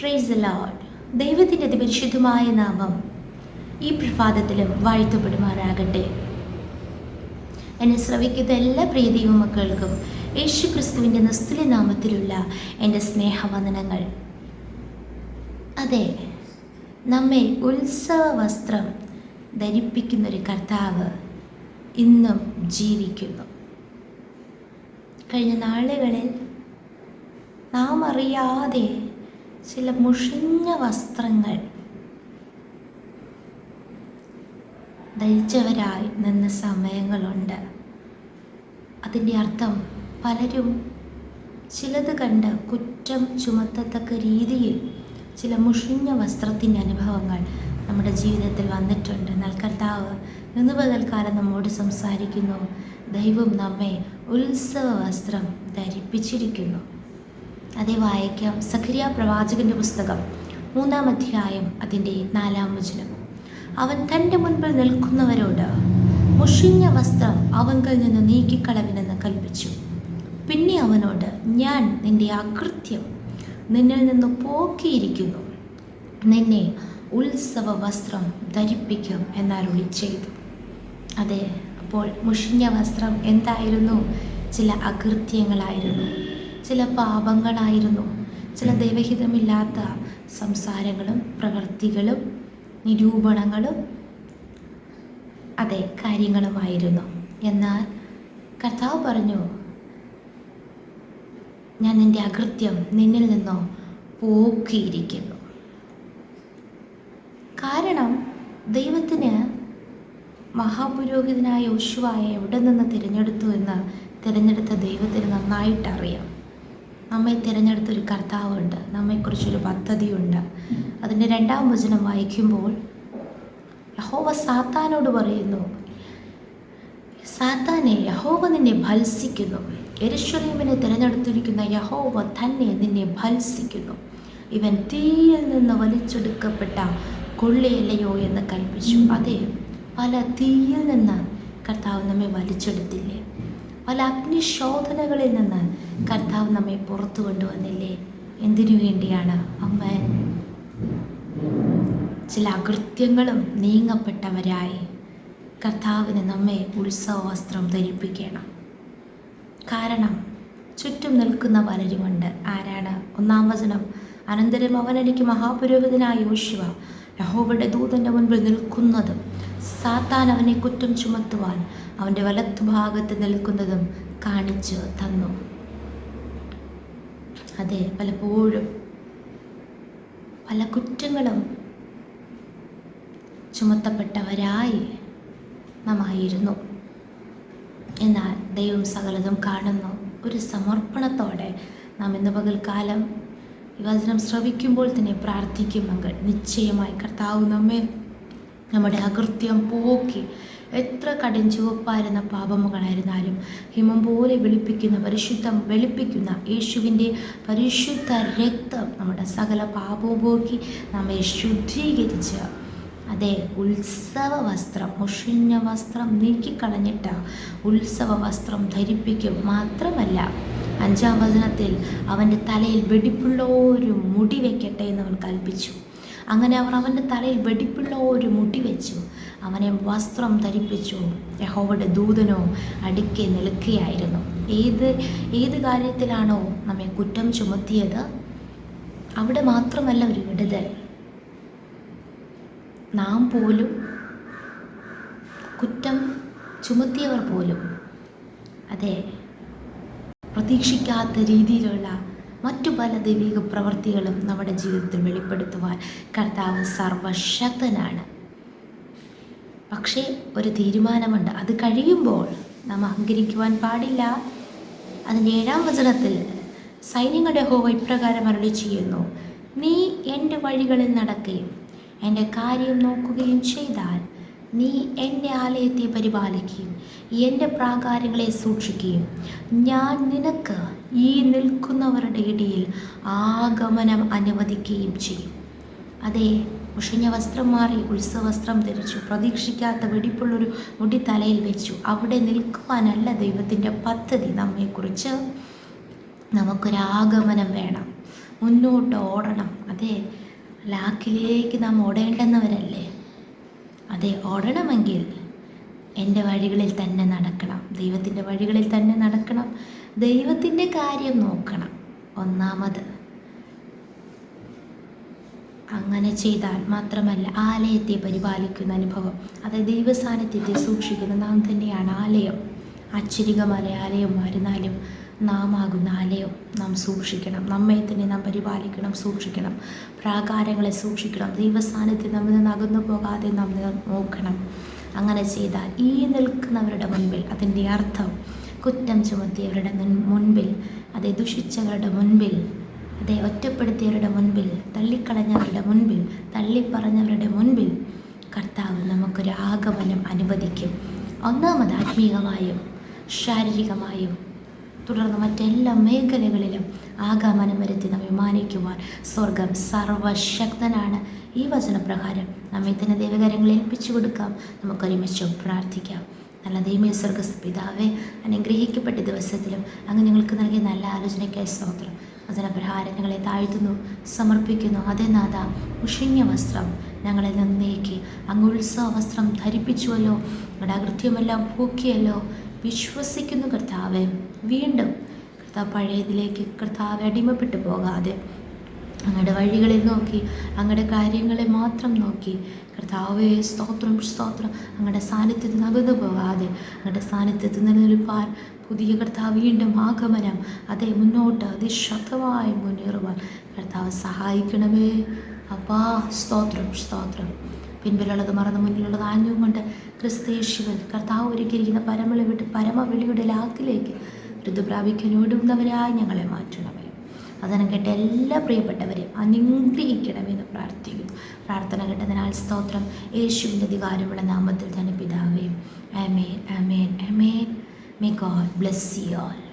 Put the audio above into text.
Price load ദൈവത്തിന്റെ അതിപരിശുദ്ധമായ നാമം ഈ പ്രഭാതത്തിലും വാഴ്ത്തപ്പെടുമാറാകട്ടെ. എന്നെ ശ്രവിക്കുന്ന എല്ലാ പ്രിയ ദൈവമക്കൾക്കും യേശു ക്രിസ്തുവിന്റെ നിസ്തുല നാമത്തിലുള്ള എന്റെ സ്നേഹവന്ദനങ്ങൾ. അതെ നമ്മെ ഉത്സവ വസ്ത്രം ധരിപ്പിക്കുന്നൊരു കർത്താവ് ഇന്നും ജീവിക്കുന്നു. കഴിഞ്ഞ നാളുകളിൽ നാം അറിയാതെ ചില മുഷിഞ്ഞ വസ്ത്രങ്ങൾ ധരിച്ചവരായി നിന്ന സമയങ്ങളുണ്ട്. അതിന്റെ അർത്ഥം പലരും ചിലത് കണ്ട് കുറ്റം ചുമത്തത്തക്ക രീതിയിൽ ചില മുഷിഞ്ഞ വസ്ത്രത്തിന്റെ അനുഭവങ്ങൾ നമ്മുടെ ജീവിതത്തിൽ വന്നിട്ടുണ്ട്. എന്നാൽ കർത്താവ് പകൽക്കാലം നമ്മോട് സംസാരിക്കുന്നു. ദൈവം നമ്മെ ഉത്സവ വസ്ത്രം ധരിപ്പിച്ചിരിക്കുന്നു. അതേ വായിക്കാം സഖരിയ പ്രവാചകന്റെ പുസ്തകം മൂന്നാം അധ്യായം അതിന്റെ നാലാം വചനം. അവൻ തന്റെ മുൻപിൽ നിൽക്കുന്നവരോട് മുഷിഞ്ഞ വസ്ത്രം അവങ്കൽ നിന്ന് നീക്കിക്കളവിനെന്ന് കൽപ്പിച്ചു. പിന്നെ അവനോട് ഞാൻ നിന്റെ അകൃത്യം നിന്നിൽ നിന്ന് പോക്കിയിരിക്കുന്നു. നിന്നെ ഉത്സവ വസ്ത്രം ധരിപ്പിക്കും എന്നരുളി ചെയ്തു. അതെ അപ്പോൾ മുഷിഞ്ഞ വസ്ത്രം എന്തായിരുന്നു? ചില അകൃത്യങ്ങളായിരുന്നു. ചില പാപങ്ങളായിരുന്നു. ചില ദൈവഹിതമില്ലാത്ത സംസാരങ്ങളും പ്രവൃത്തികളും നിരൂപണങ്ങളും അതെ കാര്യങ്ങളുമായിരുന്നു. എന്നാൽ കർത്താവ് പറഞ്ഞു ഞാൻ എന്റെ അകൃത്യം നിന്നിൽ നിന്നോ പോക്കിയിരിക്കുന്നു. കാരണം ദൈവത്തിന് മഹാപുരോഹിതനായ യോശുവായ എവിടെ നിന്ന് തിരഞ്ഞെടുത്തു എന്ന് തിരഞ്ഞെടുത്ത ദൈവത്തിന് നന്നായിട്ട് അറിയാം നമ്മെ തിരഞ്ഞെടുത്തൊരു കർത്താവുണ്ട്. നമ്മെക്കുറിച്ചൊരു പദ്ധതിയുണ്ട്. അതിന്റെ രണ്ടാം വചനം വായിക്കുമ്പോൾ യഹോവ സാത്താനോട് പറയുന്നു സാത്താനെ യഹോവ നിന്നെ ഭത്സിക്കുന്നു. എരുശ്വലീമിനെ തിരഞ്ഞെടുത്തിരിക്കുന്ന യഹോവ തന്നെ നിന്നെ ഭത്സിക്കുന്നു. ഇവൻ തീയിൽ നിന്ന് വലിച്ചെടുക്കപ്പെട്ട കൊള്ളിയല്ലയോ എന്ന് കൽപ്പിച്ചു. അതെ പല തീയിൽ നിന്ന് കർത്താവ് നമ്മെ വലിച്ചെടുത്തില്ലേ? പല അഗ്നിശോധനകളിൽ നിന്ന് കർത്താവ് നമ്മെ പുറത്തു കൊണ്ടുവന്നില്ലേ? എന്തിനു വേണ്ടിയാണ്? അമ്മ ചില അകൃത്യങ്ങളും നീങ്ങപ്പെട്ടവരായി കർത്താവിന് നമ്മെ ഉത്സവ വസ്ത്രം ധരിപ്പിക്കണം. കാരണം ചുറ്റും നിൽക്കുന്ന പലരുമുണ്ട്. ആരാണ്? ഒന്നാം വചനം. അനന്തരം അവൻ എനിക്ക് മഹാപുരോഹിതനായ യോശുവ യഹോവയുടെ ദൂതന്റെ മുൻപിൽ നിൽക്കുന്നതും സാത്താൻ അവനെ കുറ്റം ചുമത്തുവാൻ അവന്റെ വലത്തുഭാഗത്ത് നിൽക്കുന്നതും കാണിച്ചു തന്നു. അതെ പലപ്പോഴും പല കുറ്റങ്ങളും ചുമത്തപ്പെട്ടവരായി നമായിരുന്നു. എന്നാൽ ദൈവം സകലതും കാണുന്നു. ഒരു സമർപ്പണത്തോടെ നാം ഇന്ന് പകൽക്കാലം ഈ ശ്രവിക്കുമ്പോൾ തന്നെ പ്രാർത്ഥിക്കുമെങ്കിൽ നിശ്ചയമായി കർത്താവ് നമ്മെ നമ്മുടെ അകൃത്യം പോക്കി എത്ര കടും ചുവപ്പായിരുന്ന പാപമുകളായിരുന്നാലും ഹിമം പോലെ വെളുപ്പിക്കുന്ന പരിശുദ്ധം വെളുപ്പിക്കുന്ന യേശുവിന്റെ പരിശുദ്ധ രക്തം നമ്മുടെ സകല പാപവും പോക്കി നമ്മെ ശുദ്ധീകരിച്ച് അതെ ഉത്സവ വസ്ത്രം മുഷിഞ്ഞ വസ്ത്രം നീക്കിക്കളഞ്ഞിട്ട് ഉത്സവ വസ്ത്രം ധരിപ്പിക്കും മാത്രമല്ല അഞ്ചാം വചനത്തിൽ അവന്റെ തലയിൽ വെടിപ്പുള്ള ഒരു മുടി വെക്കട്ടെ എന്ന് അവൻ കൽപ്പിച്ചു. അങ്ങനെ അവർ അവന്റെ തലയിൽ വെടിപ്പുള്ള ഒരു മുടി വെച്ചു. അവനെ വസ്ത്രം ധരിപ്പിച്ചു. യഹോവയുടെ ദൂതനോ അടുക്കെ നിൽക്കുകയായിരുന്നു. ഏത് ഏത് കാര്യത്തിലാണോ നമ്മെ കുറ്റം ചുമത്തിയത്? അവിടെ മാത്രമല്ല ഒരു വിടുതൽ. നാം പോലും കുറ്റം ചുമത്തിയവർ പോലും. അതെ പ്രതീക്ഷിക്കാത്ത രീതിയിലുള്ള മറ്റു പല ദൈവിക പ്രവൃത്തികളും നമ്മുടെ ജീവിതത്തിൽ വെളിപ്പെടുത്തുവാൻ കർത്താവ് സർവശക്തനാണ്. പക്ഷേ ഒരു തീരുമാനമുണ്ട്. അത് കഴിയുമ്പോൾ നാം അഹങ്കരിക്കുവാൻ പാടില്ല. അതിന്റെ ഏഴാം വചനത്തിൽ സൈന്യങ്ങളുടെ ഹോവ ഇപ്രകാരം അരളി ചെയ്യുന്നു. നീ എന്റെ വഴികളിൽ നടക്കുകയും എന്റെ കാര്യം നോക്കുകയും ചെയ്താൽ നീ എന്റെ ആലയത്തെ പരിപാലിക്കുകയും എന്റെ പ്രാകാരങ്ങളെ സൂക്ഷിക്കുകയും ഞാൻ നിനക്ക് ഈ നിൽക്കുന്നവരുടെ ഇടയിൽ ആഗമനം അനുവദിക്കുകയും ചെയ്യും. അതെ മുഷിഞ്ഞ വസ്ത്രം മാറി ഉത്സവസ്ത്രം ധരിച്ചു പ്രതീക്ഷിക്കാത്ത വെടിപ്പുള്ളൊരു മുടി തലയിൽ വെച്ചു. അവിടെ നിൽക്കുവാനല്ല ദൈവത്തിന്റെ പദ്ധതി. നമ്മെക്കുറിച്ച് നമുക്കൊരാഗമനം വേണം. മുന്നോട്ട് ഓടണം. അതെ ലാക്കിലേക്ക് നാം ഓടേണ്ടെന്നവരല്ലേ? അതെ ഓടണമെങ്കിൽ എന്റെ വഴികളിൽ തന്നെ നടക്കണം. ദൈവത്തിന്റെ വഴികളിൽ തന്നെ നടക്കണം. ദൈവത്തിന്റെ കാര്യം നോക്കണം. ഒന്നാമത് അങ്ങനെ ചെയ്താൽ മാത്രമല്ല ആലയത്തെ പരിപാലിക്കുന്ന അനുഭവം. അതായത് ദൈവസാന്നിധ്യത്തെ സൂക്ഷിക്കുന്ന നാം തന്നെയാണ് ആലയം. അച്ചരികമല ആലയമായിരുന്നാലും നാം ആകുന്ന ആലയം നാം സൂക്ഷിക്കണം. നമ്മെ തന്നെ നാം പരിപാലിക്കണം സൂക്ഷിക്കണം. പ്രാകാരങ്ങളെ സൂക്ഷിക്കണം. ദൈവസാന്നിധ്യം നമ്മിൽ നിന്ന് അകന്നു പോകാതെ നാം നോക്കണം. അങ്ങനെ ചെയ്താൽ ഈ നിൽക്കുന്നവരുടെ മുൻപിൽ അതിന്റെ അർത്ഥം കുറ്റം ചുമത്തിയവരുടെ മുൻപിൽ അതേ ദുഷിച്ചവരുടെ മുൻപിൽ അതേ ഒറ്റപ്പെടുത്തിയവരുടെ മുൻപിൽ തള്ളിക്കളഞ്ഞവരുടെ മുൻപിൽ തള്ളിപ്പറഞ്ഞവരുടെ മുൻപിൽ കർത്താവ് നമുക്കൊരു ആഗമനം അനുവദിക്കും. ഒന്നാമത് ആത്മീയമായും ശാരീരികമായും തുടർന്ന് മറ്റെല്ലാ മേഖലകളിലും ആഗമനം വരുത്തി നമ്മെ മാനിക്കുവാൻ. സ്വർഗം സർവശക്തനാണ്. ഈ വചനപ്രകാരം നമ്മെ തന്നെ ദൈവകരങ്ങളിൽ ഏൽപ്പിച്ചു കൊടുക്കാം. നമുക്കൊരുമിച്ച് പ്രാർത്ഥിക്കാം. നല്ല ദൈവീയ സ്വർഗസ് പിതാവെ അനുഗ്രഹിക്കപ്പെട്ട ദിവസത്തിലും അങ്ങ് ഞങ്ങൾക്ക് നൽകിയ നല്ല ആലോചനയ്ക്കായി സ്തോത്രം. വചനപ്രഹാരം ഞങ്ങളെ താഴ്ത്തുന്നു സമർപ്പിക്കുന്നു. അതേ നാഥ ഉഷിഞ്ഞ വസ്ത്രം ഞങ്ങളെ നന്നേക്ക്. അങ്ങ് ഉത്സവ വസ്ത്രം ധരിപ്പിച്ചുവല്ലോ. ഞങ്ങളുടെ അകൃത്യമെല്ലാം പൂക്കിയല്ലോ. വിശ്വസിക്കുന്നു കർത്താവെ. വീണ്ടും കർത്താവ് പഴയതിലേക്ക് കർത്താവ് അടിമപ്പെട്ടു പോകാതെ അങ്ങയുടെ വഴികളിൽ നോക്കി അങ്ങയുടെ കാര്യങ്ങളെ മാത്രം നോക്കി കർത്താവേ സ്തോത്രം സ്തോത്രം. അങ്ങയുടെ സാന്നിധ്യത്തിൽ നകന്നു പോകാതെ അങ്ങയുടെ സാന്നിധ്യത്തിൽ നിലനിൽപ്പാൻ പുതിയ കർത്താവ് വീണ്ടും ആഗമനം അതെ മുന്നോട്ട് അതിശക്തമായി മുന്നേറുവാൻ കർത്താവ് സഹായിക്കണമേ. അപ്പാ സ്തോത്രം സ്തോത്രം. പിൻപിലുള്ളത് മറന്ന് മുന്നിലുള്ളത് ആഞ്ഞും കൊണ്ട് ക്രിസ്തേശുവൻ കർത്താവ് ഒരുക്കിയിരിക്കുന്ന പരമളി വിട്ട് പരമവിളിയുടെ ലാക്കിലേക്ക് ഋതു പ്രാപിക്കാൻ ഞങ്ങളെ മാറ്റണമേ. അതിനെ കേട്ട എല്ലാ പ്രിയപ്പെട്ടവരെയും അനുഗ്രഹിക്കണമെന്ന് പ്രാർത്ഥിക്കുന്നു. പ്രാർത്ഥന കേട്ടതിനാൽ സ്തോത്രം. യേശുവിന്റെ അധികാരമുള്ള നാമത്തിൽ തന്നെ പിതാവേ. Amen amen amen. May God bless you all